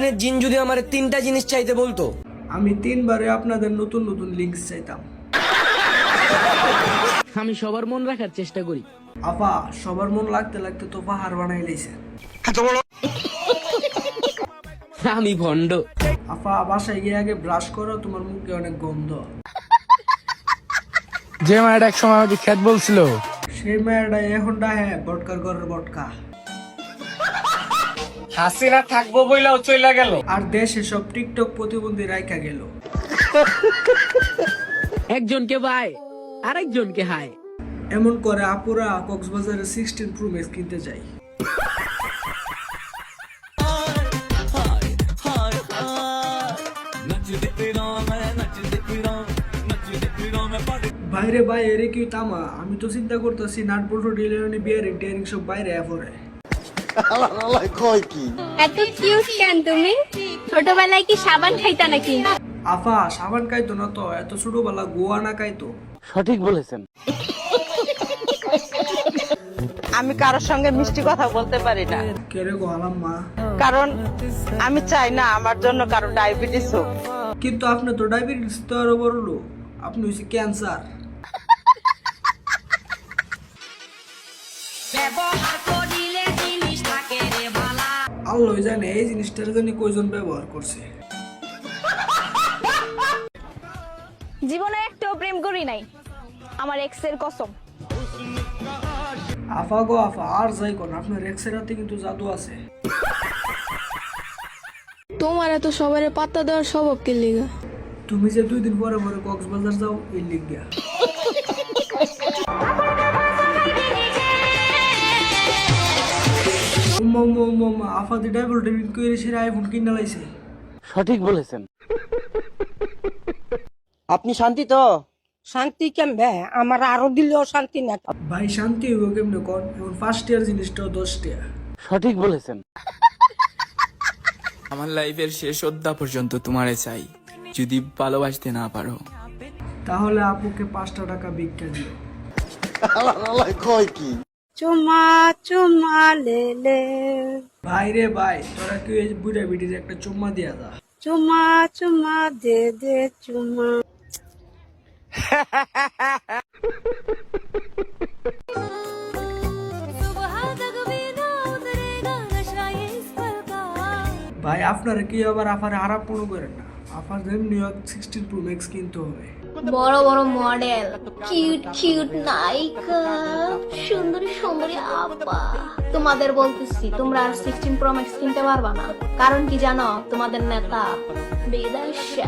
দিনের জিন যদি আমার তিনটা জিনিস চাইতে বলতো? আমি তিনবারে আপনাদের নতুন নতুন লিঙ্কস চাইতাম। আমি সবার মন রাখার চেষ্টা করি। আপা সবার মন লাগতে লাগতে তো পাহাড় বানাই লাইছে। আমি ভণ্ড। আপা বাসায় গিয়ে আগে ব্রাশ করো তোমার মুখে অনেক গন্ধ। যে মায়ের এক সময় আমাকে খেত বলছিল সেই মেয়েটা এখন ডাহে বটকার ঘরের বটকা হাসিনা থাকব বইলাও চইলা গেল। আর দেশে সব টিকটক প্রতিবন্ধী রাইখা গেল। একজনকে বাই আরেকজনকে হায় এমন করে আপুরা কক্সবাজারে সিক্সটিন প্রো ম্যাক্স কিনতে যাই বাইরে ভাই এরে কি তামা? আমি তো চিন্তা করতেছি নাট বল্টু ডিলিভারি বিয়ারিং টিয়ারিং সব বাইরে এত কিউট কেন তুমি? ছোটবেলায় কি সাবান খাইতা নাকি? আফা সাবান খাইতো না তো এত ছোটবেলা গোয়া না খাইতো। সঠিক বলেছেন। আমি কারোর সঙ্গে মিষ্টি কথা বলতে পারি না। কেরে গো মা? কারণ আমি চাই না আমার জন্য কারও ডায়াবেটিস হোক। কিন্তু আপনি তো ডায়াবেটিস তো আরও বড় লোক। আপনি হচ্ছে ক্যান্সার আল্লাহ জানে এই জিনিসটার জন্য কয়জন ব্যবহার করছে। জীবনে একটাও প্রেম করি নাই। আমার এক্সের কসম। আফা গো আফা আর যাই কোন আপনার এক্সের হাতে কিন্তু জাদু আছে। তোমার এত সবার পাত্তা দেওয়ার স্বভাব কে লিগা? তুমি যে দুই দিন পরে পরে কক্সবাজার যাও এই লিখ আইফোন কিনা লাইছে। সঠিক বলেছেন। আপনি শান্তি তো? শান্তি কেমবে আমার আরও দিলেও শান্তি না। ভাই শান্তি হইব কেমনে কন? এখন ফার্স্ট ইয়ার জিনিসটাও দশ টাকা সঠিক বলেছেন। আমার লাইফের শেষ অধ্যা পর্যন্ত তোমারে চাই যদি ভালোবাসতে না পারো। তাহলে আপুকে পাঁচটা টাকা ভিক্ষা দিও। চুমা চুমা লেলে ভাই রে ভাই তোরা কি ওই বুড়া বিটির একটা চুম্মা দিয়া যা চুমা চুমা দে দে চুমা। ভাই আপনারা কি আবার আফারে আরাপ মনে করেন না? আফার যেমনি সিক্সটিন প্রো ম্যাক্স কিনতে হবে। বড় বড় মডেল। কিউট কিউট নায়িকা। সুন্দরী সুন্দরী আপা। তোমাদের বলতেছি, তোমরা আর সিক্সটিন প্রো ম্যাক্স কিনতে পারবা না। কারণ কি জানো, তোমাদের নেতা বিদেশে